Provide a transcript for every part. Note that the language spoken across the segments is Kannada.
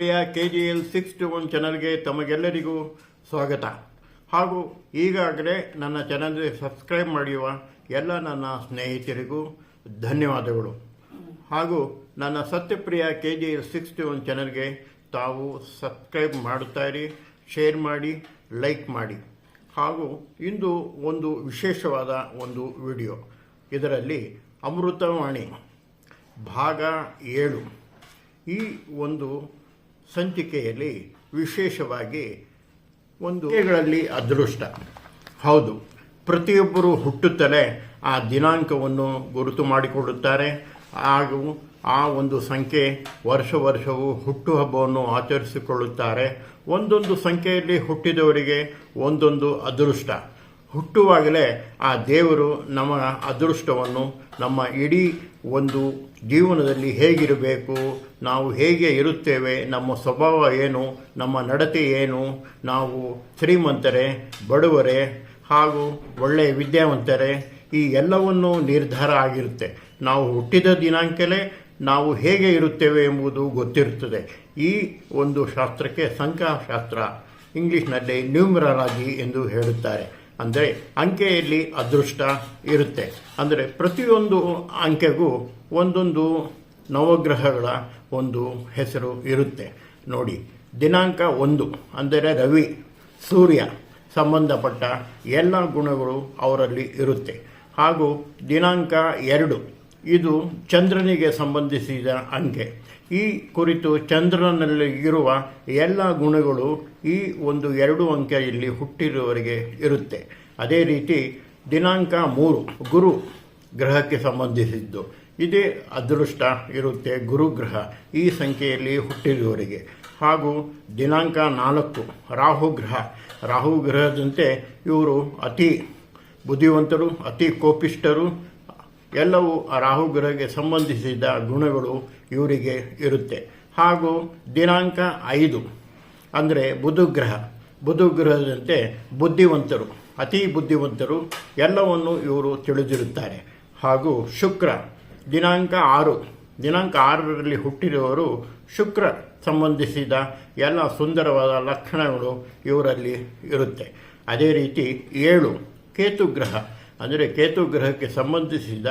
ಪ್ರಿಯ K G L six two one ಚಾನಲ್ಗೆ ತಮಗೆಲ್ಲರಿಗೂ ಸ್ವಾಗತ. ಹಾಗೂ ಈಗಾಗಲೇ ನನ್ನ ಚಾನಲ್ಗೆ ಸಬ್ಸ್ಕ್ರೈಬ್ ಮಾಡಿರುವ ಎಲ್ಲ ನನ್ನ ಸ್ನೇಹಿತರಿಗೂ ಧನ್ಯವಾದಗಳು. ಹಾಗೂ ನನ್ನ Satyapriya K G L six two one ಚಾನಲ್ಗೆ ತಾವು ಸಬ್ಸ್ಕ್ರೈಬ್ ಮಾಡುತ್ತಾ ಇರಿ ಶೇರ್ ಮಾಡಿ, ಲೈಕ್ ಮಾಡಿ. ಹಾಗೂ ಇಂದು ಒಂದು ವಿಶೇಷವಾದ ಒಂದು ವಿಡಿಯೋ. ಇದರಲ್ಲಿ ಅಮೃತವಾಣಿ, ಭಾಗ ಏಳು. ಈ ಒಂದು ಸಂಚಿಕೆಯಲ್ಲಿ ವಿಶೇಷವಾಗಿ ಒಂದು ಗಳಲ್ಲಿ ಅದೃಷ್ಟ. ಹೌದು. ಪ್ರತಿಯೊಬ್ಬರು ಹುಟ್ಟುತ್ತಲೇ ಆ ದಿನಾಂಕವನ್ನು ಗುರುತು ಮಾಡಿಕೊಳ್ಳುತ್ತಾರೆ. ಹಾಗೂ ಆ ಒಂದು ಸಂಖ್ಯೆ ವರ್ಷ ವರ್ಷವೂ ಹುಟ್ಟುಹಬ್ಬವನ್ನು ಆಚರಿಸಿಕೊಳ್ಳುತ್ತಾರೆ. ಒಂದೊಂದು ಸಂಖ್ಯೆಯಲ್ಲಿ ಹುಟ್ಟಿದವರಿಗೆ ಒಂದೊಂದು ಅದೃಷ್ಟ. ಹುಟ್ಟುವಾಗಲೇ ಆ ದೇವರು ನಮ್ಮ ಅದೃಷ್ಟವನ್ನು, ನಮ್ಮ ಇಡೀ ಒಂದು ಜೀವನದಲ್ಲಿ ಹೇಗಿರಬೇಕು, ನಾವು ಹೇಗೆ ಇರುತ್ತೇವೆ, ನಮ್ಮ ಸ್ವಭಾವ ಏನು, ನಮ್ಮ ನಡತೆ ಏನು, ನಾವು ಶ್ರೀಮಂತರೇ, ಬಡವರೇ, ಹಾಗೂ ಒಳ್ಳೆಯ ವಿದ್ಯಾವಂತರೇ, ಈ ಎಲ್ಲವನ್ನೂ ನಿರ್ಧಾರ ಆಗಿರುತ್ತೆ. ನಾವು ಹುಟ್ಟಿದ ದಿನಾಂಕಲೇ ನಾವು ಹೇಗೆ ಇರುತ್ತೇವೆ ಎಂಬುದು ಗೊತ್ತಿರುತ್ತದೆ. ಈ ಒಂದು ಶಾಸ್ತ್ರಕ್ಕೆ ಸಂಖ್ಯಾಶಾಸ್ತ್ರ ಇಂಗ್ಲಿಷ್ನಲ್ಲಿ ನ್ಯೂಮರಾಲಜಿ ಎಂದು ಹೇಳುತ್ತಾರೆ. ಅಂದರೆ ಅಂಕೆಯಲ್ಲಿ ಅದೃಷ್ಟ ಇರುತ್ತೆ. ಅಂದರೆ ಪ್ರತಿಯೊಂದು ಅಂಕೆಗೂ ಒಂದೊಂದು ನವಗ್ರಹಗಳ ಒಂದು ಹೆಸರು ಇರುತ್ತೆ. ನೋಡಿ, ದಿನಾಂಕ ಒಂದು ಅಂದರೆ ರವಿ, ಸೂರ್ಯ ಸಂಬಂಧಪಟ್ಟ ಎಲ್ಲ ಗುಣಗಳು ಅವರಲ್ಲಿ ಇರುತ್ತೆ. ಹಾಗೂ ದಿನಾಂಕ ಎರಡು ಇದು ಚಂದ್ರನಿಗೆ ಸಂಬಂಧಿಸಿದ ಅಂಕೆ ಈ ಕುರಿತು ಚಂದ್ರನಲ್ಲಿ ಇರುವ ಎಲ್ಲ ಗುಣಗಳು ಈ ಒಂದು ಎರಡು ಅಂಕೆಯಲ್ಲಿ ಹುಟ್ಟಿರುವವರಿಗೆ ಇರುತ್ತೆ. ಅದೇ ರೀತಿ ದಿನಾಂಕ ಮೂರು, ಗುರು ಗ್ರಹಕ್ಕೆ ಸಂಬಂಧಿಸಿದ್ದು. ಇದೇ ಅದೃಷ್ಟ ಇರುತ್ತೆ ಗುರುಗ್ರಹ ಈ ಸಂಖ್ಯೆಯಲ್ಲಿ ಹುಟ್ಟಿರುವವರಿಗೆ ಹಾಗೂ ದಿನಾಂಕ ನಾಲ್ಕು, ರಾಹು ಗ್ರಹ. ರಾಹು ಗ್ರಹದಂತೆ ಇವರು ಅತಿ ಬುದ್ಧಿವಂತರು, ಅತಿ ಕೋಪಿಷ್ಟರು ಎಲ್ಲವೂ ಆ ರಾಹು ಗ್ರಹಕ್ಕೆ ಸಂಬಂಧಿಸಿದ ಗುಣಗಳು ಇವರಿಗೆ ಇರುತ್ತೆ. ಹಾಗೂ ದಿನಾಂಕ ಐದು, ಅಂದರೆ ಬುಧಗ್ರಹ ಬುಧಗ್ರಹದಂತೆ ಬುದ್ಧಿವಂತರು, ಅತಿ ಬುದ್ಧಿವಂತರು ಎಲ್ಲವನ್ನು ಇವರು ತಿಳಿದಿರುತ್ತಾರೆ. ಹಾಗೂ ಶುಕ್ರ, ದಿನಾಂಕ ಆರು. ದಿನಾಂಕ ಆರರಲ್ಲಿ ಹುಟ್ಟಿರುವವರು ಶುಕ್ರ ಸಂಬಂಧಿಸಿದ ಎಲ್ಲ ಸುಂದರವಾದ ಲಕ್ಷಣಗಳು ಇವರಲ್ಲಿ ಇರುತ್ತೆ. ಅದೇ ರೀತಿ ಏಳು ಕೇತುಗ್ರಹ ಅಂದರೆ ಕೇತು ಗ್ರಹಕ್ಕೆ ಸಂಬಂಧಿಸಿದ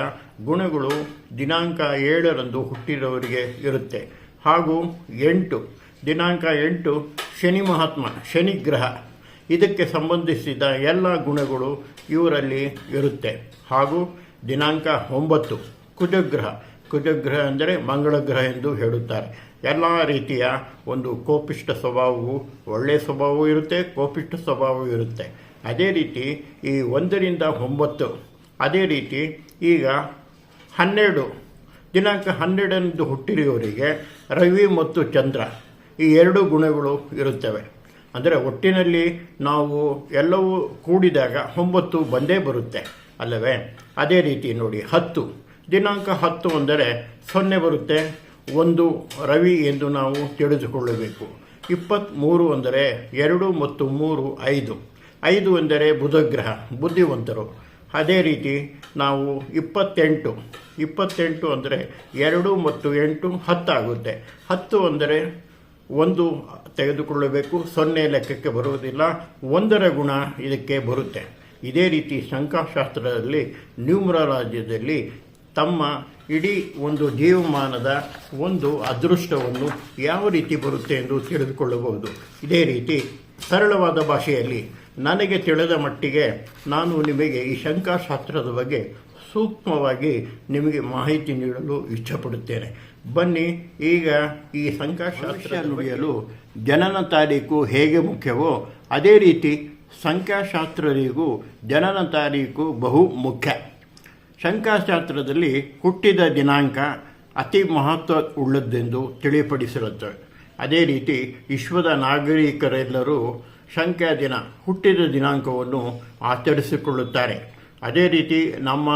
ಗುಣಗಳು ದಿನಾಂಕ ಏಳರಂದು ಹುಟ್ಟಿರೋರಿಗೆ ಇರುತ್ತೆ. ಹಾಗೂ ಎಂಟು, ದಿನಾಂಕ ಎಂಟು ಶನಿ ಮಹಾತ್ಮ, ಶನಿ ಗ್ರಹ. ಇದಕ್ಕೆ ಸಂಬಂಧಿಸಿದ ಎಲ್ಲ ಗುಣಗಳು ಇವರಲ್ಲಿ ಇರುತ್ತೆ. ಹಾಗೂ ದಿನಾಂಕ ಒಂಬತ್ತು, ಕುಜಗ್ರಹ. ಕುಜಗ್ರಹ ಅಂದರೆ ಮಂಗಳ ಗ್ರಹ ಎಂದು ಹೇಳುತ್ತಾರೆ. ಎಲ್ಲ ರೀತಿಯ ಒಂದು ಕೋಪಿಷ್ಟ ಸ್ವಭಾವವು ಒಳ್ಳೆಯ ಸ್ವಭಾವವೂ ಇರುತ್ತೆ ಕೋಪಿಷ್ಟ ಸ್ವಭಾವವೂ ಇರುತ್ತೆ. ಅದೇ ರೀತಿ ಈ ಒಂದರಿಂದ ಒಂಬತ್ತು, ಅದೇ ರೀತಿ ಈಗ ಹನ್ನೆರಡು, ದಿನಾಂಕ ಹನ್ನೆರಡರಂದು ಹುಟ್ಟಿರುವವರಿಗೆ ರವಿ ಮತ್ತು ಚಂದ್ರ ಈ ಎರಡು ಗುಣಗಳು ಇರುತ್ತವೆ. ಅಂದರೆ ಒಟ್ಟಿನಲ್ಲಿ ನಾವು ಎಲ್ಲವೂ ಕೂಡಿದಾಗ ಒಂಬತ್ತು ಬಂದೇ ಬರುತ್ತೆ ಅಲ್ಲವೇ? ಅದೇ ರೀತಿ ನೋಡಿ, ಹತ್ತು, ದಿನಾಂಕ ಹತ್ತು ಅಂದರೆ ಸೊನ್ನೆ ಬರುತ್ತೆ, ಒಂದು ರವಿ ಎಂದು ನಾವು ತಿಳಿದುಕೊಳ್ಳಬೇಕು. ಇಪ್ಪತ್ತ್ಮೂರು ಅಂದರೆ ಎರಡು ಮತ್ತು ಮೂರು ಐದು. ಐದು ಎಂದರೆ ಬುಧಗ್ರಹ, ಬುದ್ಧಿವಂತರು. ಅದೇ ರೀತಿ ನಾವು ಇಪ್ಪತ್ತೆಂಟು ಇಪ್ಪತ್ತೆಂಟು ಅಂದರೆ ಎರಡು ಮತ್ತು ಎಂಟು ಹತ್ತಾಗುತ್ತೆ. ಹತ್ತು ಅಂದರೆ ಒಂದು ತೆಗೆದುಕೊಳ್ಳಬೇಕು, ಸೊನ್ನೆ ಲೆಕ್ಕಕ್ಕೆ ಬರುವುದಿಲ್ಲ, ಒಂದರ ಗುಣ ಇದಕ್ಕೆ ಬರುತ್ತೆ. ಇದೇ ರೀತಿ ಸಂಖ್ಯಾಶಾಸ್ತ್ರದಲ್ಲಿ ನ್ಯೂಮರಾಲಜ್ಯದಲ್ಲಿ ತಮ್ಮ ಇಡೀ ಒಂದು ಜೀವಮಾನದ ಒಂದು ಅದೃಷ್ಟವನ್ನು ಯಾವ ರೀತಿ ಬರುತ್ತೆ ಎಂದು ತಿಳಿದುಕೊಳ್ಳಬಹುದು. ಇದೇ ರೀತಿ ಸರಳವಾದ ಭಾಷೆಯಲ್ಲಿ ನನಗೆ ತಿಳಿದ ಮಟ್ಟಿಗೆ ನಾನು ನಿಮಗೆ ಈ ಶಂಕಾಶಾಸ್ತ್ರದ ಬಗ್ಗೆ ಸೂಕ್ಷ್ಮವಾಗಿ ನಿಮಗೆ ಮಾಹಿತಿ ನೀಡಲು ಇಷ್ಟಪಡುತ್ತೇನೆ. ಬನ್ನಿ ಈಗ ಈ ಸಂಖ್ಯಾಶಾಸ್ತ್ರ ನುಡಿಯಲು ಜನನ ತಾರೀಕು ಹೇಗೆ ಮುಖ್ಯವೋ ಅದೇ ರೀತಿ ಸಂಖ್ಯಾಶಾಸ್ತ್ರರಿಗೂ ಜನನ ತಾರೀಕು ಬಹು ಮುಖ್ಯ. ಸಂಖ್ಯಾಶಾಸ್ತ್ರದಲ್ಲಿ ಹುಟ್ಟಿದ ದಿನಾಂಕ ಅತಿ ಮಹತ್ವ ಉಳ್ಳದ್ದೆಂದು ತಿಳಿಪಡಿಸಿರುತ್ತೆ ಅದೇ ರೀತಿ ವಿಶ್ವದ ನಾಗರಿಕರೆಲ್ಲರೂ ಸಂಖ್ಯಾ ದಿನ, ಹುಟ್ಟಿದ ದಿನಾಂಕವನ್ನು ಆಚರಿಸಿಕೊಳ್ಳುತ್ತಾರೆ. ಅದೇ ರೀತಿ ನಮ್ಮ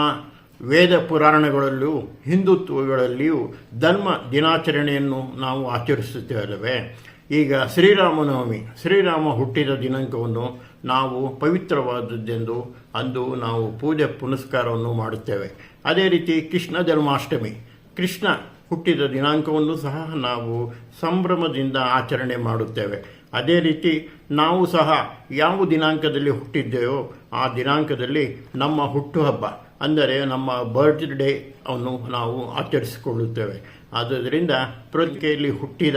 ವೇದ ಪುರಾಣಗಳಲ್ಲಿಯೂ ಹಿಂದುತ್ವಗಳಲ್ಲಿಯೂ ಧರ್ಮ ದಿನಾಚರಣೆಯನ್ನು ನಾವು ಆಚರಿಸುತ್ತೇವೆ. ಈಗ ಶ್ರೀರಾಮನವಮಿ, ಶ್ರೀರಾಮ ಹುಟ್ಟಿದ ದಿನಾಂಕವನ್ನು ನಾವು ಪವಿತ್ರವಾದದ್ದೆಂದು ಅಂದು ನಾವು ಪೂಜೆ ಪುನಸ್ಕಾರವನ್ನು ಮಾಡುತ್ತೇವೆ. ಅದೇ ರೀತಿ ಕೃಷ್ಣ ಜನ್ಮಾಷ್ಟಮಿ, ಕೃಷ್ಣ ಹುಟ್ಟಿದ ದಿನಾಂಕವನ್ನು ಸಹ ನಾವು ಸಂಭ್ರಮದಿಂದ ಆಚರಣೆ ಮಾಡುತ್ತೇವೆ. ಅದೇ ರೀತಿ ನಾವು ಸಹ ಯಾವ ದಿನಾಂಕದಲ್ಲಿ ಹುಟ್ಟಿದ್ದೇವೋ ಆ ದಿನಾಂಕದಲ್ಲಿ ನಮ್ಮ ಹುಟ್ಟುಹಬ್ಬ, ಅಂದರೆ ನಮ್ಮ ಬರ್ತ್ಡೇ ಅನ್ನು ನಾವು ಆಚರಿಸಿಕೊಳ್ಳುತ್ತೇವೆ. ಆದ್ದರಿಂದ ಪ್ರತಿಕೆಯಲ್ಲಿ ಹುಟ್ಟಿದ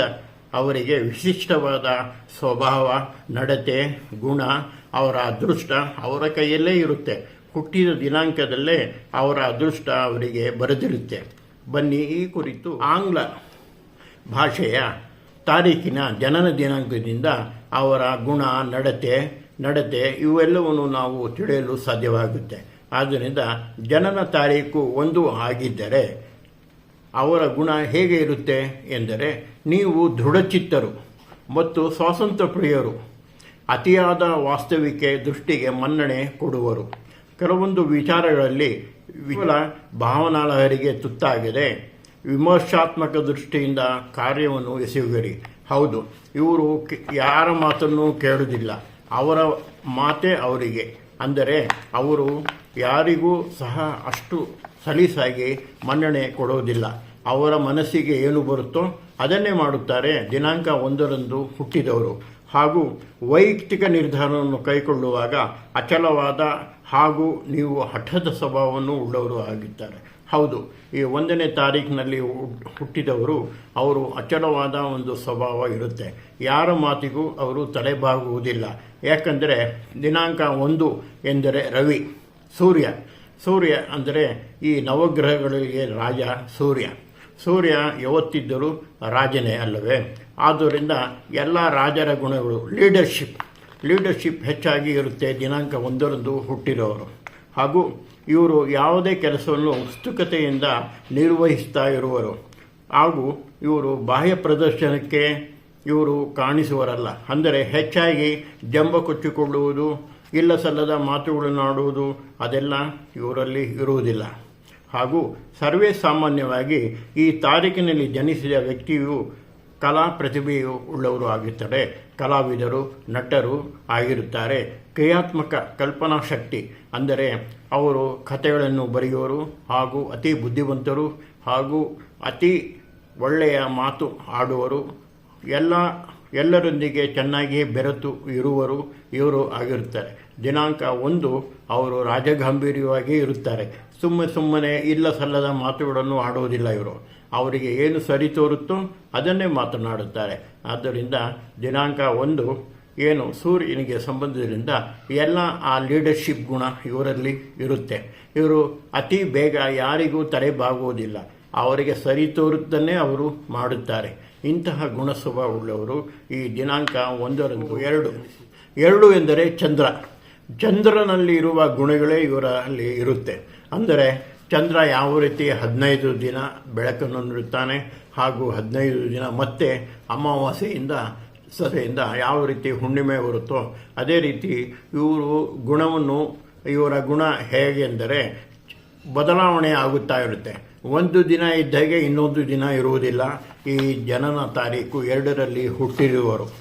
ಅವರಿಗೆ ವಿಶಿಷ್ಟವಾದ ಸ್ವಭಾವ, ನಡತೆ, ಗುಣ, ಅವರ ಅದೃಷ್ಟ ಅವರ ಕೈಯಲ್ಲೇ ಇರುತ್ತೆ. ಹುಟ್ಟಿದ ದಿನಾಂಕದಲ್ಲೇ ಅವರ ಅದೃಷ್ಟ ಅವರಿಗೆ ಬರೆದಿರುತ್ತೆ. ಬನ್ನಿ ಈ ಕುರಿತು ಆಂಗ್ಲ ಭಾಷೆಯ ತಾರೀಕಿನ ಜನನ ದಿನಾಂಕದಿಂದ ಅವರ ಗುಣ, ನಡತೆ ನಡತೆ ಇವೆಲ್ಲವನ್ನು ನಾವು ತಿಳಿಯಲು ಸಾಧ್ಯವಾಗುತ್ತೆ. ಆದ್ದರಿಂದ ಜನನ ತಾರೀಕು ಒಂದು ಆಗಿದ್ದರೆ ಅವರ ಗುಣ ಹೇಗೆ ಇರುತ್ತೆ ಎಂದರೆ ನೀವು ದೃಢಚಿತ್ತರು ಮತ್ತು ಸ್ವಾತಂತ್ರ್ಯ ಪ್ರಿಯರು ಅತಿಯಾದ ವಾಸ್ತವಿಕೆ ದೃಷ್ಟಿಗೆ ಮನ್ನಣೆ ಕೊಡುವರು. ಕೆಲವೊಂದು ವಿಚಾರಗಳಲ್ಲಿ ವಿಫಲ ಭಾವನಾಳಹರಿಗೆ ತುತ್ತಾಗಿದೆ. ವಿಮರ್ಶಾತ್ಮಕ ದೃಷ್ಟಿಯಿಂದ ಕಾರ್ಯವನ್ನು ಎಸೆಯುವಿರಿ. ಹೌದು, ಇವರು ಯಾರ ಮಾತನ್ನು ಕೇಳುವುದಿಲ್ಲ, ಅವರ ಮಾತೇ ಅವರಿಗೆ. ಅಂದರೆ ಅವರು ಯಾರಿಗೂ ಸಹ ಅಷ್ಟು ಸಲೀಸಾಗಿ ಮನ್ನಣೆ ಕೊಡೋದಿಲ್ಲ ಅವರ ಮನಸ್ಸಿಗೆ ಏನು ಬರುತ್ತೋ ಅದನ್ನೇ ಮಾಡುತ್ತಾರೆ. ದಿನಾಂಕ ಒಂದರಂದು ಹುಟ್ಟಿದವರು. ಹಾಗೂ ವೈಯಕ್ತಿಕ ನಿರ್ಧಾರವನ್ನು ಕೈಗೊಳ್ಳುವಾಗ ಅಚಲವಾದ ಹಾಗೂ ನೀವು ಹಠದ ಸ್ವಭಾವವನ್ನು ಉಳ್ಳವರು ಆಗಿದ್ದಾರೆ. ಹೌದು. ಈ ಒಂದನೇ ತಾರೀಕಿನಲ್ಲಿ ಹುಟ್- ಹುಟ್ಟಿದವರು ಅವರು ಅಚಲವಾದ ಒಂದು ಸ್ವಭಾವ ಇರುತ್ತೆ. ಯಾರ ಮಾತಿಗೂ ಅವರು ತಲೆಬಾಗುವುದಿಲ್ಲ. ಯಾಕಂದರೆ ದಿನಾಂಕ ಒಂದು ಎಂದರೆ ರವಿ, ಸೂರ್ಯ. ಸೂರ್ಯ ಅಂದರೆ ಈ ನವಗ್ರಹಗಳಿಗೆ ರಾಜ ಸೂರ್ಯ. ಸೂರ್ಯ ಯಾವತ್ತಿದ್ದರೂ ರಾಜನೇ ಅಲ್ಲವೇ? ಆದ್ದರಿಂದ ಎಲ್ಲ ರಾಜರ ಗುಣಗಳು ಲೀಡರ್ಶಿಪ್ ಲೀಡರ್ಶಿಪ್ ಹೆಚ್ಚಾಗಿ ಇರುತ್ತೆ ದಿನಾಂಕ ಒಂದರಂದು ಹುಟ್ಟಿರೋರು ಹಾಗೂ ಇವರು ಯಾವುದೇ ಕೆಲಸವನ್ನು ಉತ್ಸುಕತೆಯಿಂದ ನಿರ್ವಹಿಸ್ತಾ ಇರುವರು. ಹಾಗೂ ಇವರು ಬಾಹ್ಯ ಪ್ರದರ್ಶನಕ್ಕೆ ಇವರು ಕಾಣಿಸುವರಲ್ಲ. ಅಂದರೆ ಹೆಚ್ಚಾಗಿ ಜಂಬ ಕೊಚ್ಚಿಕೊಳ್ಳುವುದು ಇಲ್ಲ ಸಲ್ಲದ ಮಾತುಗಳನ್ನಾಡುವುದು ಅದೆಲ್ಲ ಇವರಲ್ಲಿ ಇರುವುದಿಲ್ಲ. ಹಾಗೂ ಸರ್ವೇ ಸಾಮಾನ್ಯವಾಗಿ ಈ ತಾರೀಕಿನಲ್ಲಿ ಜನಿಸಿದ ವ್ಯಕ್ತಿಯು ಕಲಾ ಪ್ರತಿಭೆಯು ಉಳ್ಳವರು ಆಗಿರ್ತಾರೆ ಕಲಾವಿದರು, ನಟರು ಆಗಿರುತ್ತಾರೆ. ಕ್ರಿಯಾತ್ಮಕ ಕಲ್ಪನಾ ಶಕ್ತಿ ಅಂದರೆ ಅವರು ಕಥೆಗಳನ್ನು ಬರೆಯುವರು ಹಾಗೂ ಅತಿ ಬುದ್ಧಿವಂತರು ಹಾಗೂ ಅತಿ ಒಳ್ಳೆಯ ಮಾತು ಆಡುವರು. ಎಲ್ಲ, ಎಲ್ಲರೊಂದಿಗೆ ಚೆನ್ನಾಗಿ ಬೆರೆತು ಇರುವರು, ಇವರು ಆಗಿರುತ್ತಾರೆ. ದಿನಾಂಕ ಒಂದು, ಅವರು ರಾಜಗಾಂಭೀರ್ಯವಾಗಿ ಇರುತ್ತಾರೆ. ಸುಮ್ಮನೆ ಸುಮ್ಮನೆ ಇಲ್ಲ ಸಲ್ಲದ ಮಾತುಗಳನ್ನು ಆಡುವುದಿಲ್ಲ ಇವರು. ಅವರಿಗೆ ಏನು ಸರಿ ತೋರುತ್ತೋ ಅದನ್ನೇ ಮಾತನಾಡುತ್ತಾರೆ. ಆದ್ದರಿಂದ ದಿನಾಂಕ ಒಂದು ಏನು ಸೂರ್ಯನಿಗೆ ಸಂಬಂಧದಿಂದ ಎಲ್ಲ ಆ ಲೀಡರ್ಶಿಪ್ ಗುಣ ಇವರಲ್ಲಿ ಇರುತ್ತೆ. ಇವರು ಅತಿ ಬೇಗ ಯಾರಿಗೂ ತಲೆಬಾಗುವುದಿಲ್ಲ. ಅವರಿಗೆ ಸರಿ ತೋರುತ್ತನ್ನೇ ಅವರು ಮಾಡುತ್ತಾರೆ. ಇಂತಹ ಗುಣ ಉಳ್ಳವರು ಈ ದಿನಾಂಕ ಒಂದರಂದು ಎರಡು. ಎರಡು ಎಂದರೆ ಚಂದ್ರ. ಚಂದ್ರನಲ್ಲಿ ಇರುವ ಗುಣಗಳೇ ಇವರಲ್ಲಿ ಇರುತ್ತೆ. ಅಂದರೆ ಚಂದ್ರ ಯಾವ ರೀತಿ ಹದಿನೈದು ದಿನ ಬೆಳಕನ್ನು ನೀಡುತ್ತಾನೆ ಹಾಗೂ ಹದಿನೈದು ದಿನ ಮತ್ತೆ ಅಮಾವಾಸ್ಯೆಯಿಂದ ಸದೆಯಿಂದ ಯಾವ ರೀತಿ ಹುಣ್ಣಿಮೆ ಬರುತ್ತೋ ಅದೇ ರೀತಿ ಇವರು ಗುಣವನ್ನು, ಇವರ ಗುಣ ಹೇಗೆಂದರೆ ಬದಲಾವಣೆ ಆಗುತ್ತಾ ಇರುತ್ತೆ. ಒಂದು ದಿನ ಇದ್ದಾಗೆ ಇನ್ನೊಂದು ದಿನ ಇರುವುದಿಲ್ಲ. ಈ ಜನನ ತಾರೀಕು ಎರಡರಲ್ಲಿ ಹುಟ್ಟಿರುವರು.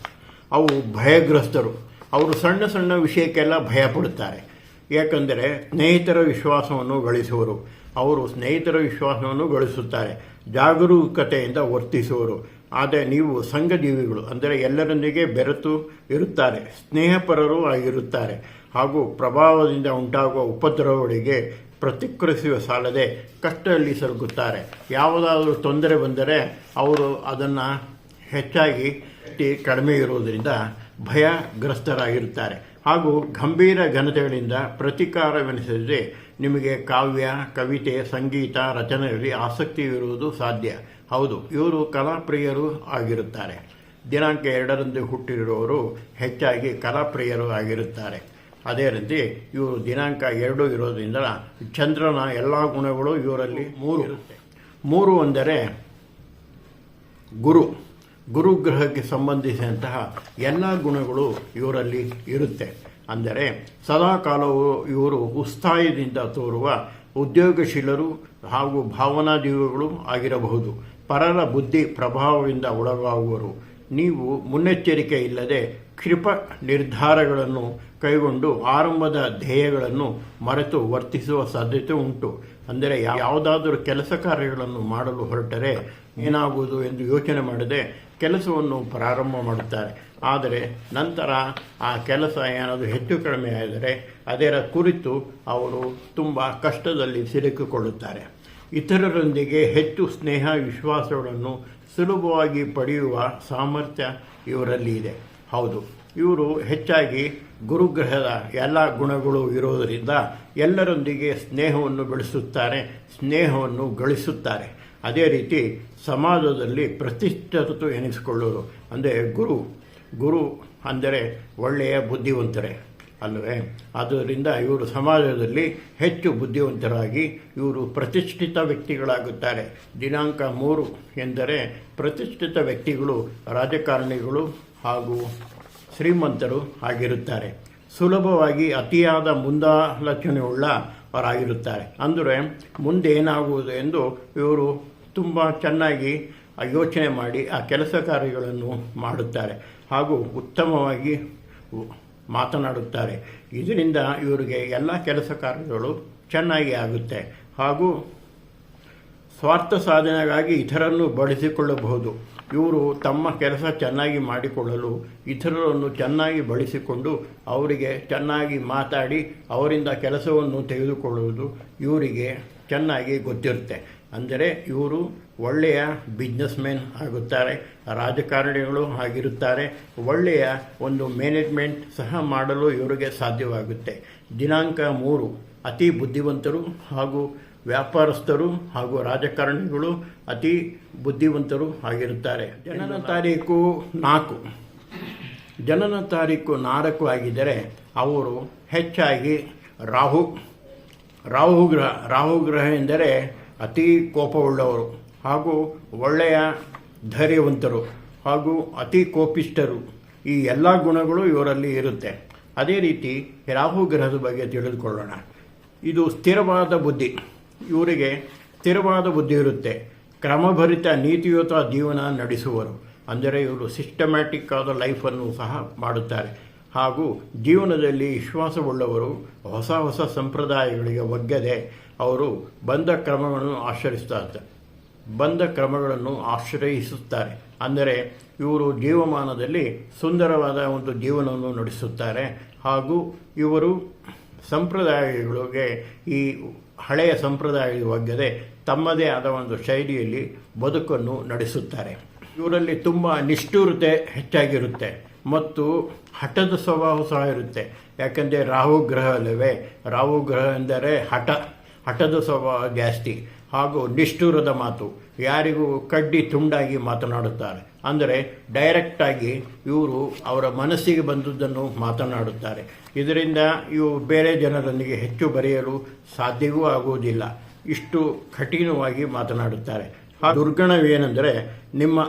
ಅವು ಭಯಗ್ರಸ್ತರು. ಅವರು ಸಣ್ಣ ಸಣ್ಣ ವಿಷಯಕ್ಕೆಲ್ಲ ಭಯಪಡುತ್ತಾರೆ. ಏಕೆಂದರೆ ಸ್ನೇಹಿತರ ವಿಶ್ವಾಸವನ್ನು ಗಳಿಸುವರು. ಅವರು ಸ್ನೇಹಿತರ ವಿಶ್ವಾಸವನ್ನು ಗಳಿಸುತ್ತಾರೆ. ಜಾಗರೂಕತೆಯಿಂದ ವರ್ತಿಸುವರು. ಆದರೆ ನೀವು ಸಂಘಜೀವಿಗಳು ಅಂದರೆ ಎಲ್ಲರೊಂದಿಗೆ ಬೆರೆತು ಇರುತ್ತಾರೆ, ಸ್ನೇಹಪರರು ಆಗಿರುತ್ತಾರೆ. ಹಾಗೂ ಪ್ರಭಾವದಿಂದ ಉಂಟಾಗುವ ಉಪದ್ರವಗಳಿಗೆ ಪ್ರತಿಕ್ರಿಯಿಸುವ ಸಾಲದೆ ಕಷ್ಟದಲ್ಲಿ ಸರುಗುತ್ತಾರೆ ಯಾವುದಾದರೂ ತೊಂದರೆ ಬಂದರೆ ಅವರು ಅದನ್ನು ಹೆಚ್ಚಾಗಿ ಕಡಿಮೆ ಇರುವುದರಿಂದ ಭಯಗ್ರಸ್ತರಾಗಿರುತ್ತಾರೆ. ಹಾಗೂ ಗಂಭೀರ ಘನತೆಗಳಿಂದ ಪ್ರತೀಕಾರವೆನಿಸಿದರೆ ನಿಮಗೆ ಕಾವ್ಯ, ಕವಿತೆ, ಸಂಗೀತ, ರಚನೆಯಲ್ಲಿ ಆಸಕ್ತಿ ಇರುವುದು ಸಾಧ್ಯ. ಹೌದು, ಇವರು ಕಲಾಪ್ರಿಯರು ಆಗಿರುತ್ತಾರೆ. ದಿನಾಂಕ ಎರಡರಂದು ಹುಟ್ಟಿರುವವರು ಹೆಚ್ಚಾಗಿ ಕಲಾಪ್ರಿಯರು ಆಗಿರುತ್ತಾರೆ. ಅದೇ ರೀತಿ ಇವರು ದಿನಾಂಕ ಎರಡು ಇರೋದ್ರಿಂದ ಚಂದ್ರನ ಎಲ್ಲ ಗುಣಗಳು ಇವರಲ್ಲಿ ಮೂರು. ಮೂರು ಅಂದರೆ ಗುರು. ಗುರುಗ್ರಹಕ್ಕೆ ಸಂಬಂಧಿಸಿದಂತಹ ಎಲ್ಲ ಗುಣಗಳು ಇವರಲ್ಲಿ ಇರುತ್ತೆ. ಅಂದರೆ ಸದಾಕಾಲವು ಇವರು ಉತ್ಸಾಹದಿಂದ ತೋರುವ ಉದ್ಯೋಗಶೀಲರು ಹಾಗೂ ಭಾವನಾಜೀವಿಗಳು ಆಗಿರಬಹುದು. ಪರರ ಬುದ್ಧಿ ಪ್ರಭಾವದಿಂದ ಒಳಗಾಗುವರು ನೀವು ಮುನ್ನೆಚ್ಚರಿಕೆ ಇಲ್ಲದೆ ಕ್ಷಿಪ ನಿರ್ಧಾರಗಳನ್ನು ಕೈಗೊಂಡು ಆರಂಭದ ಧ್ಯೇಯಗಳನ್ನು ಮರೆತು ವರ್ತಿಸುವ ಸಾಧ್ಯತೆ ಉಂಟು. ಅಂದರೆ ಯಾವುದಾದರೂ ಕೆಲಸ ಕಾರ್ಯಗಳನ್ನು ಮಾಡಲು ಹೊರಟರೆ ಏನಾಗುವುದು ಎಂದು ಯೋಚನೆ ಮಾಡದೆ ಕೆಲಸವನ್ನು ಪ್ರಾರಂಭ ಮಾಡುತ್ತಾರೆ. ಆದರೆ ನಂತರ ಆ ಕೆಲಸ ಏನಾದರೂ ಹೆಚ್ಚು ಕಡಿಮೆ ಅದರ ಕುರಿತು ಅವರು ತುಂಬ ಕಷ್ಟದಲ್ಲಿ ಸಿಲುಕಿಕೊಳ್ಳುತ್ತಾರೆ. ಇತರರೊಂದಿಗೆ ಹೆಚ್ಚು ಸ್ನೇಹ, ವಿಶ್ವಾಸಗಳನ್ನು ಸುಲಭವಾಗಿ ಪಡೆಯುವ ಸಾಮರ್ಥ್ಯ ಇವರಲ್ಲಿ ಇದೆ. ಹೌದು, ಇವರು ಹೆಚ್ಚಾಗಿ ಗುರುಗ್ರಹದ ಎಲ್ಲ ಗುಣಗಳು ಇರೋದರಿಂದ ಎಲ್ಲರೊಂದಿಗೆ ಸ್ನೇಹವನ್ನು ಬೆಳೆಸುತ್ತಾರೆ, ಸ್ನೇಹವನ್ನು ಗಳಿಸುತ್ತಾರೆ. ಅದೇ ರೀತಿ ಸಮಾಜದಲ್ಲಿ ಪ್ರತಿಷ್ಠಿತ ಎನಿಸಿಕೊಳ್ಳೋರು ಅಂದರೆ ಗುರು ಗುರು ಅಂದರೆ ಒಳ್ಳೆಯ ಬುದ್ಧಿವಂತರೇ. ಅಲ್ಲವೇ? ಆದ್ದರಿಂದ ಇವರು ಸಮಾಜದಲ್ಲಿ ಹೆಚ್ಚು ಬುದ್ಧಿವಂತರಾಗಿ ಇವರು ಪ್ರತಿಷ್ಠಿತ ವ್ಯಕ್ತಿಗಳಾಗುತ್ತಾರೆ. ದಿನಾಂಕ ಮೂರು ಎಂದರೆ ಪ್ರತಿಷ್ಠಿತ ವ್ಯಕ್ತಿಗಳು, ರಾಜಕಾರಣಿಗಳು ಹಾಗೂ ಶ್ರೀಮಂತರು ಆಗಿರುತ್ತಾರೆ. ಸುಲಭವಾಗಿ ಅತಿಯಾದ ಮುಂದಾಲೋಚನೆಯುಳ್ಳವರಾಗಿರುತ್ತಾರೆ ಅಂದರೆ ಮುಂದೆ ಏನಾಗುವುದು ಎಂದು ಇವರು ತುಂಬ ಚೆನ್ನಾಗಿ ಯೋಚನೆ ಮಾಡಿ ಆ ಕೆಲಸ ಕಾರ್ಯಗಳನ್ನು ಮಾಡುತ್ತಾರೆ. ಹಾಗೂ ಉತ್ತಮವಾಗಿ ಮಾತನಾಡುತ್ತಾರೆ. ಇದರಿಂದ ಇವರಿಗೆ ಎಲ್ಲ ಕೆಲಸ ಕಾರ್ಯಗಳು ಚೆನ್ನಾಗಿ ಆಗುತ್ತೆ. ಹಾಗೂ ಸ್ವಾರ್ಥ ಸಾಧನೆಗಾಗಿ ಇತರನ್ನು ಬಳಸಿಕೊಳ್ಳಬಹುದು. ಇವರು ತಮ್ಮ ಕೆಲಸ ಚೆನ್ನಾಗಿ ಮಾಡಿಕೊಳ್ಳಲು ಇತರರನ್ನು ಚೆನ್ನಾಗಿ ಬಳಸಿಕೊಂಡು ಅವರಿಗೆ ಚೆನ್ನಾಗಿ ಮಾತಾಡಿ ಅವರಿಂದ ಕೆಲಸವನ್ನು ತೆಗೆದುಕೊಳ್ಳುವುದು ಇವರಿಗೆ ಚೆನ್ನಾಗಿ ಗೊತ್ತಿರುತ್ತೆ. ಅಂದರೆ ಇವರು ಒಳ್ಳೆಯ ಬಿಸ್ನೆಸ್ ಮ್ಯಾನ್ ಆಗುತ್ತಾರೆ ರಾಜಕಾರಣಿಗಳು ಆಗಿರುತ್ತಾರೆ ಒಳ್ಳೆಯ ಒಂದು ಮ್ಯಾನೇಜ್ಮೆಂಟ್ ಸಹ ಮಾಡಲು ಇವರಿಗೆ ಸಾಧ್ಯವಾಗುತ್ತೆ. ದಿನಾಂಕ ಮೂರು ಅತಿ ಬುದ್ಧಿವಂತರು ಹಾಗೂ ವ್ಯಾಪಾರಸ್ಥರು ಹಾಗೂ ರಾಜಕಾರಣಿಗಳು ಅತಿ ಬುದ್ಧಿವಂತರು ಆಗಿರುತ್ತಾರೆ. ಜನನ ತಾರೀಕು ನಾಲ್ಕು. ಜನನ ತಾರೀಕು ನಾಲ್ಕು ಆಗಿದ್ದರೆ ಅವರು ಹೆಚ್ಚಾಗಿ ರಾಹು ರಾಹು ಗ್ರಹ ರಾಹು ಗ್ರಹ ಎಂದರೆ ಅತಿ ಕೋಪವುಳ್ಳವರು ಹಾಗೂ ಒಳ್ಳೆಯ ಧೈರ್ಯವಂತರು ಹಾಗೂ ಅತಿ ಕೋಪಿಷ್ಠರು ಈ ಎಲ್ಲ ಗುಣಗಳು ಇವರಲ್ಲಿ ಇರುತ್ತೆ. ಅದೇ ರೀತಿ ರಾಹು ಗ್ರಹದ ಬಗ್ಗೆ ತಿಳಿದುಕೊಳ್ಳೋಣ. ಇದು ಸ್ಥಿರವಾದ ಬುದ್ಧಿ. ಇವರಿಗೆ ಸ್ಥಿರವಾದ ಬುದ್ಧಿ ಇರುತ್ತೆ. ಕ್ರಮಭರಿತ ನೀತಿಯುತ ಜೀವನ ನಡೆಸುವರು. ಅಂದರೆ ಇವರು ಸಿಸ್ಟಮ್ಯಾಟಿಕ್ ಆದ ಲೈಫನ್ನು ಸಹ ಮಾಡುತ್ತಾರೆ. ಹಾಗೂ ಜೀವನದಲ್ಲಿ ವಿಶ್ವಾಸವುಳ್ಳವರು ಹೊಸ ಹೊಸ ಸಂಪ್ರದಾಯಗಳಿಗೆ ಒಗ್ಗದೆ ಅವರು ಬಂದ ಕ್ರಮಗಳನ್ನು ಆಚರಿಸ್ತಾರೆ ಬಂದ ಕ್ರಮಗಳನ್ನು ಆಶ್ರಯಿಸುತ್ತಾರೆ. ಅಂದರೆ ಇವರು ಜೀವಮಾನದಲ್ಲಿ ಸುಂದರವಾದ ಒಂದು ಜೀವನವನ್ನು ನಡೆಸುತ್ತಾರೆ. ಹಾಗೂ ಇವರು ಸಂಪ್ರದಾಯಗಳಿಗೆ ಈ ಹಳೆಯ ಸಂಪ್ರದಾಯ ಒಗ್ಗದೆ ತಮ್ಮದೇ ಆದ ಒಂದು ಶೈಲಿಯಲ್ಲಿ ಬದುಕನ್ನು ನಡೆಸುತ್ತಾರೆ. ಇವರಲ್ಲಿ ತುಂಬ ನಿಷ್ಠುರತೆ ಹೆಚ್ಚಾಗಿರುತ್ತೆ. ಮತ್ತು ಹಠದ ಸ್ವಭಾವ ಸಹ ಇರುತ್ತೆ. ಯಾಕೆಂದರೆ ರಾಹು ಗ್ರಹ ಅಲ್ಲವೇ ರಾಹು ಗ್ರಹ ಎಂದರೆ ಹಠ. ಹಠದ ಸ್ವಭಾವ ಜಾಸ್ತಿ. ಹಾಗೂ ನಿಷ್ಠುರದ ಮಾತು. ಯಾರಿಗೂ ಕಡ್ಡಿ ತುಂಡಾಗಿ ಮಾತನಾಡುತ್ತಾರೆ. ಅಂದರೆ ಡೈರೆಕ್ಟಾಗಿ ಇವರು ಅವರ ಮನಸ್ಸಿಗೆ ಬಂದದ್ದನ್ನು ಮಾತನಾಡುತ್ತಾರೆ. ಇದರಿಂದ ಇವು ಬೇರೆ ಜನರೊಂದಿಗೆ ಹೆಚ್ಚು ಬರೆಯಲು ಸಾಧ್ಯವೂ ಆಗುವುದಿಲ್ಲ. ಇಷ್ಟು ಕಠಿಣವಾಗಿ ಮಾತನಾಡುತ್ತಾರೆ. ಆ ದುರ್ಗಣವೇನೆಂದರೆ ನಿಮ್ಮ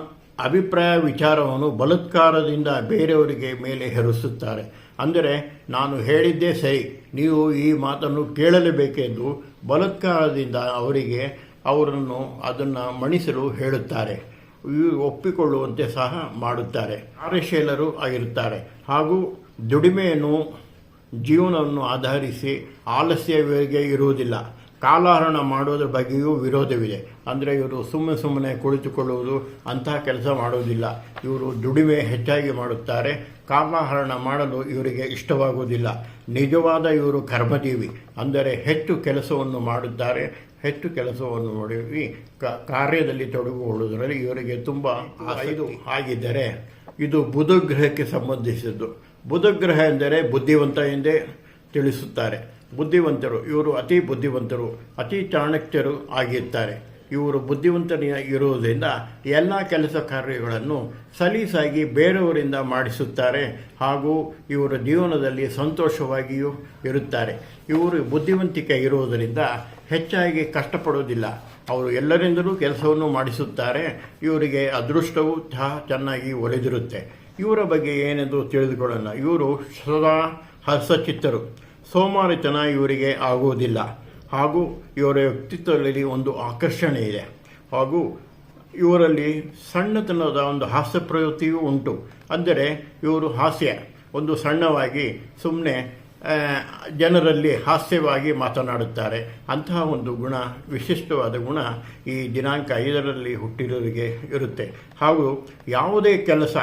ಅಭಿಪ್ರಾಯ ವಿಚಾರವನ್ನು ಬಲತ್ಕಾರದಿಂದ ಬೇರೆಯವರಿಗೆ ಮೇಲೆ ಹೆರಿಸುತ್ತಾರೆ. ಅಂದರೆ ನಾನು ಹೇಳಿದ್ದೇ ಸರಿ. ನೀವು ಈ ಮಾತನ್ನು ಕೇಳಲೇಬೇಕೆಂದು ಬಲಾತ್ಕಾರದಿಂದ ಅವರಿಗೆ ಅವರನ್ನು ಅದನ್ನು ಮಣಿಸಲು ಹೇಳುತ್ತಾರೆ. ಒಪ್ಪಿಕೊಳ್ಳುವಂತೆ ಸಹ ಮಾಡುತ್ತಾರೆ. ಕಾರ್ಯಶೀಲರು ಆಗಿರುತ್ತಾರೆ. ಹಾಗೂ ದುಡಿಮೆಯನ್ನು, ಜೀವನವನ್ನು ಆಧರಿಸಿ ಆಲಸ್ಯವಾಗಿ ಇರುವುದಿಲ್ಲ. ಕಾಲಹರಣ ಮಾಡೋದ್ರ ಬಗ್ಗೆಯೂ ವಿರೋಧವಿದೆ. ಅಂದರೆ ಇವರು ಸುಮ್ಮನೆ ಸುಮ್ಮನೆ ಕುಳಿತುಕೊಳ್ಳುವುದು ಅಂತಹ ಕೆಲಸ ಮಾಡುವುದಿಲ್ಲ ಇವರು ದುಡಿಮೆ ಹೆಚ್ಚಾಗಿ ಮಾಡುತ್ತಾರೆ. ಕಾಲಹರಣ ಮಾಡಲು ಇವರಿಗೆ ಇಷ್ಟವಾಗುವುದಿಲ್ಲ. ನಿಜವಾದ ಇವರು ಕರ್ಮಜೀವಿ. ಅಂದರೆ ಹೆಚ್ಚು ಕೆಲಸವನ್ನು ಮಾಡುತ್ತಾರೆ. ಹೆಚ್ಚು ಕೆಲಸವನ್ನು ಮಾಡಿ ಕಾರ್ಯದಲ್ಲಿ ತೊಡಗಿಕೊಳ್ಳುವುದರಲ್ಲಿ ಇವರಿಗೆ ತುಂಬ ಇದು ಆಗಿದ್ದರೆ ಇದು ಬುಧಗ್ರಹಕ್ಕೆ ಸಂಬಂಧಿಸಿದ್ದು. ಬುಧಗ್ರಹ ಎಂದರೆ ಬುದ್ಧಿವಂತ ಎಂದೇ ತಿಳಿಸುತ್ತಾರೆ. ಬುದ್ಧಿವಂತರು, ಇವರು ಅತಿ ಬುದ್ಧಿವಂತರು, ಅತಿ ಚಾಣಕ್ಯರು ಆಗಿರ್ತಾರೆ ಇವರು ಬುದ್ಧಿವಂತನ ಇರುವುದರಿಂದ ಎಲ್ಲ ಕೆಲಸ ಕಾರ್ಯಗಳನ್ನು ಸಲೀಸಾಗಿ ಬೇರೆಯವರಿಂದ ಮಾಡಿಸುತ್ತಾರೆ ಹಾಗೂ ಇವರ ಜೀವನದಲ್ಲಿ ಸಂತೋಷವಾಗಿಯೂ ಇರುತ್ತಾರೆ. ಇವರು ಬುದ್ಧಿವಂತಿಕೆ ಇರುವುದರಿಂದ ಹೆಚ್ಚಾಗಿ ಕಷ್ಟಪಡುವುದಿಲ್ಲ. ಅವರು ಎಲ್ಲರಿಂದಲೂ ಕೆಲಸವನ್ನು ಮಾಡಿಸುತ್ತಾರೆ. ಇವರಿಗೆ ಅದೃಷ್ಟವು ಸಹ ಚೆನ್ನಾಗಿ ಒಲಿದಿರುತ್ತೆ. ಇವರ ಬಗ್ಗೆ ಏನೆಂದು ತಿಳಿದುಕೊಳ್ಳೋಣ. ಇವರು ಸದಾ ಹರ್ಷಚಿತ್ತರು. ಸೋಮಾರಿತನ ಇವರಿಗೆ ಆಗುವುದಿಲ್ಲ. ಹಾಗೂ ಇವರ ವ್ಯಕ್ತಿತ್ವದಲ್ಲಿ ಒಂದು ಆಕರ್ಷಣೆ ಇದೆ. ಹಾಗೂ ಇವರಲ್ಲಿ ಸಣ್ಣತನದ ಒಂದು ಹಾಸ್ಯ ಪ್ರವೃತ್ತಿಯೂ ಉಂಟು. ಅಂದರೆ ಇವರು ಹಾಸ್ಯ, ಒಂದು ಸಣ್ಣವಾಗಿ ಸುಮ್ಮನೆ ಜನರಲ್ಲಿ ಹಾಸ್ಯವಾಗಿ ಮಾತನಾಡುತ್ತಾರೆ. ಅಂತಹ ಒಂದು ಗುಣ, ವಿಶಿಷ್ಟವಾದ ಗುಣ ಈ ದಿನಾಂಕ ಐದರಲ್ಲಿ ಹುಟ್ಟಿರೋರಿಗೆ ಇರುತ್ತೆ. ಹಾಗೂ ಯಾವುದೇ ಕೆಲಸ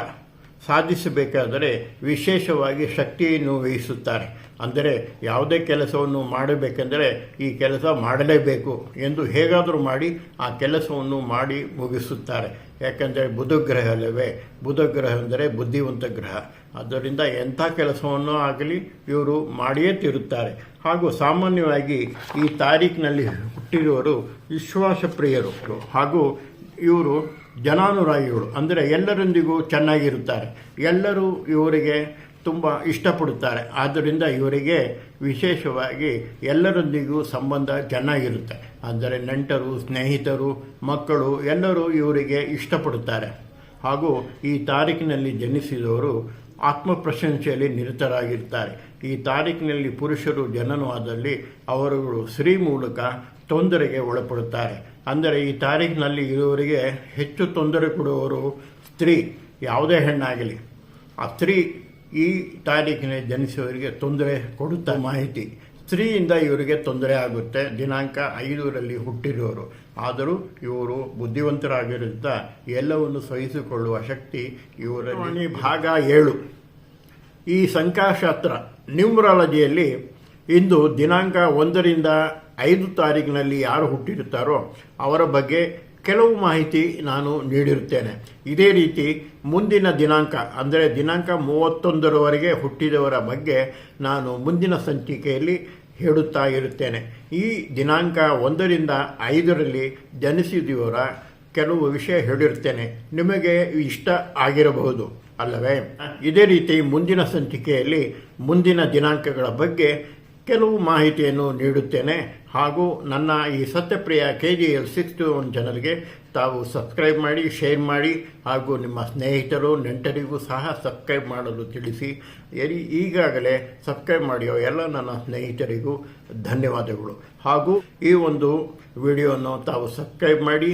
ಸಾಧಿಸಬೇಕಾದರೆ ವಿಶೇಷವಾಗಿ ಶಕ್ತಿಯನ್ನು ವಹಿಸುತ್ತಾರೆ. ಅಂದರೆ ಯಾವುದೇ ಕೆಲಸವನ್ನು ಮಾಡಬೇಕೆಂದರೆ ಈ ಕೆಲಸ ಮಾಡಲೇಬೇಕು ಎಂದು ಹೇಗಾದರೂ ಮಾಡಿ ಆ ಕೆಲಸವನ್ನು ಮಾಡಿ ಮುಗಿಸುತ್ತಾರೆ. ಯಾಕೆಂದರೆ ಬುಧಗ್ರಹ ಅಲ್ಲವೇ? ಬುಧಗ್ರಹ ಅಂದರೆ ಬುದ್ಧಿವಂತ ಗ್ರಹ. ಆದ್ದರಿಂದ ಎಂಥ ಕೆಲಸವನ್ನು ಆಗಲಿ ಇವರು ಮಾಡಿಯೇ ತಿರುತ್ತಾರೆ. ಹಾಗೂ ಸಾಮಾನ್ಯವಾಗಿ ಈ ತಾರೀಖಿನಲ್ಲಿ ಹುಟ್ಟಿರುವವರು ವಿಶ್ವಾಸಪ್ರಿಯರು. ಹಾಗೂ ಇವರು ಜನಾನುರಾಗಿಗಳು ಅಂದರೆ ಎಲ್ಲರೊಂದಿಗೂ ಚೆನ್ನಾಗಿರುತ್ತಾರೆ. ಎಲ್ಲರೂ ಇವರಿಗೆ ತುಂಬ ಇಷ್ಟಪಡುತ್ತಾರೆ. ಆದ್ದರಿಂದ ಇವರಿಗೆ ವಿಶೇಷವಾಗಿ ಎಲ್ಲರೊಂದಿಗೂ ಸಂಬಂಧ ಚೆನ್ನಾಗಿರುತ್ತೆ. ಅಂದರೆ ನೆಂಟರು, ಸ್ನೇಹಿತರು, ಮಕ್ಕಳು, ಎಲ್ಲರೂ ಇವರಿಗೆ ಇಷ್ಟಪಡುತ್ತಾರೆ. ಹಾಗೂ ಈ ತಾರೀಕಿನಲ್ಲಿ ಜನಿಸಿದವರು ಆತ್ಮ ಪ್ರಶಂಸೆಯಲ್ಲಿ ನಿರತರಾಗಿರ್ತಾರೆ. ಈ ತಾರೀಕಿನಲ್ಲಿ ಪುರುಷರು ಜನನವಾದಲ್ಲಿ ಅವರುಗಳು ಸ್ತ್ರೀ ಮೂಲಕ ತೊಂದರೆಗೆ ಒಳಪಡುತ್ತಾರೆ. ಅಂದರೆ ಈ ತಾರೀಖಿನಲ್ಲಿ ಇರುವವರಿಗೆ ಹೆಚ್ಚು ತೊಂದರೆ ಕೊಡುವವರು ಸ್ತ್ರೀ ಯಾವುದೇ ಹೆಣ್ಣಾಗಲಿ. ಆ ಸ್ತ್ರೀ ಈ ತಾರೀಖಿನ ಜನಿಸುವವರಿಗೆ ತೊಂದರೆ ಕೊಡುತ್ತಾ ಮಾಹಿತಿ. ಸ್ತ್ರೀಯಿಂದ ಇವರಿಗೆ ತೊಂದರೆ ಆಗುತ್ತೆ. ದಿನಾಂಕ ಐದರಲ್ಲಿ ಹುಟ್ಟಿರೋರು ಆದರೂ ಇವರು ಬುದ್ಧಿವಂತರಾಗಿರುತ್ತ ಎಲ್ಲವನ್ನು ಸಹಿಸಿಕೊಳ್ಳುವ ಶಕ್ತಿ ಇವರಲ್ಲಿ ಭಾಗ ಏಳು. ಈ ಸಂಖ್ಯಾಶಾಸ್ತ್ರ ನ್ಯೂಮರಾಲಜಿಯಲ್ಲಿ ಇಂದು ದಿನಾಂಕ ಒಂದರಿಂದ ಐದು ತಾರೀಕಿನಲ್ಲಿ ಯಾರು ಹುಟ್ಟಿರುತ್ತಾರೋ ಅವರ ಬಗ್ಗೆ ಕೆಲವು ಮಾಹಿತಿ ನಾನು ನೀಡಿರುತ್ತೇನೆ. ಇದೇ ರೀತಿ ಮುಂದಿನ ದಿನಾಂಕ, ಅಂದರೆ ದಿನಾಂಕ ಮೂವತ್ತೊಂದರವರೆಗೆ ಹುಟ್ಟಿದವರ ಬಗ್ಗೆ ನಾನು ಮುಂದಿನ ಸಂಚಿಕೆಯಲ್ಲಿ ಹೇಳುತ್ತಾ ಇರುತ್ತೇನೆ. ಈ ದಿನಾಂಕ ಒಂದರಿಂದ ಐದರಲ್ಲಿ ಜನಿಸಿದವರ ಕೆಲವು ವಿಷಯ ಹೇಳಿರ್ತೇನೆ ನಿಮಗೆ ಇಷ್ಟ ಆಗಿರಬಹುದು ಅಲ್ಲವೇ? ಇದೇ ರೀತಿ ಮುಂದಿನ ಸಂಚಿಕೆಯಲ್ಲಿ ಮುಂದಿನ ದಿನಾಂಕಗಳ ಬಗ್ಗೆ ಕೆಲವು ಮಾಹಿತಿಯನ್ನು ನೀಡುತ್ತೇನೆ. ಹಾಗೂ ನನ್ನ ಈ Satyapriya K G L six two one ಚಾನಲ್ಗೆ ತಾವು ಸಬ್ಸ್ಕ್ರೈಬ್ ಮಾಡಿ ಶೇರ್ ಮಾಡಿ, ಹಾಗೂ ನಿಮ್ಮ ಸ್ನೇಹಿತರು, ನೆಂಟರಿಗೂ ಸಹ ಸಬ್ಸ್ಕ್ರೈಬ್ ಮಾಡಲು ತಿಳಿಸಿ. ಎರಿ ಈಗಾಗಲೇ ಸಬ್ಸ್ಕ್ರೈಬ್ ಮಾಡಿರೋ ಎಲ್ಲ ನನ್ನ ಸ್ನೇಹಿತರಿಗೂ ಧನ್ಯವಾದಗಳು. ಹಾಗೂ ಈ ಒಂದು ವಿಡಿಯೋವನ್ನು ತಾವು ಸಬ್ಸ್ಕ್ರೈಬ್ ಮಾಡಿ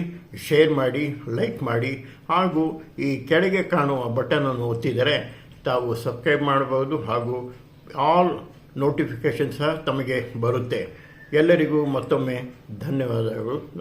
ಶೇರ್ ಮಾಡಿ ಲೈಕ್ ಮಾಡಿ, ಹಾಗೂ ಈ ಕೆಳಗೆ ಕಾಣುವ ಬಟನನ್ನು ಒತ್ತಿದರೆ ತಾವು ಸಬ್ಸ್ಕ್ರೈಬ್ ಮಾಡಬಹುದು. ಹಾಗೂ ಆಲ್ ನೋಟಿಫಿಕೇಷನ್ ಸಹ ತಮಗೆ ಬರುತ್ತೆ. ಎಲ್ಲರಿಗೂ ಮತ್ತೊಮ್ಮೆ ಧನ್ಯವಾದಗಳು.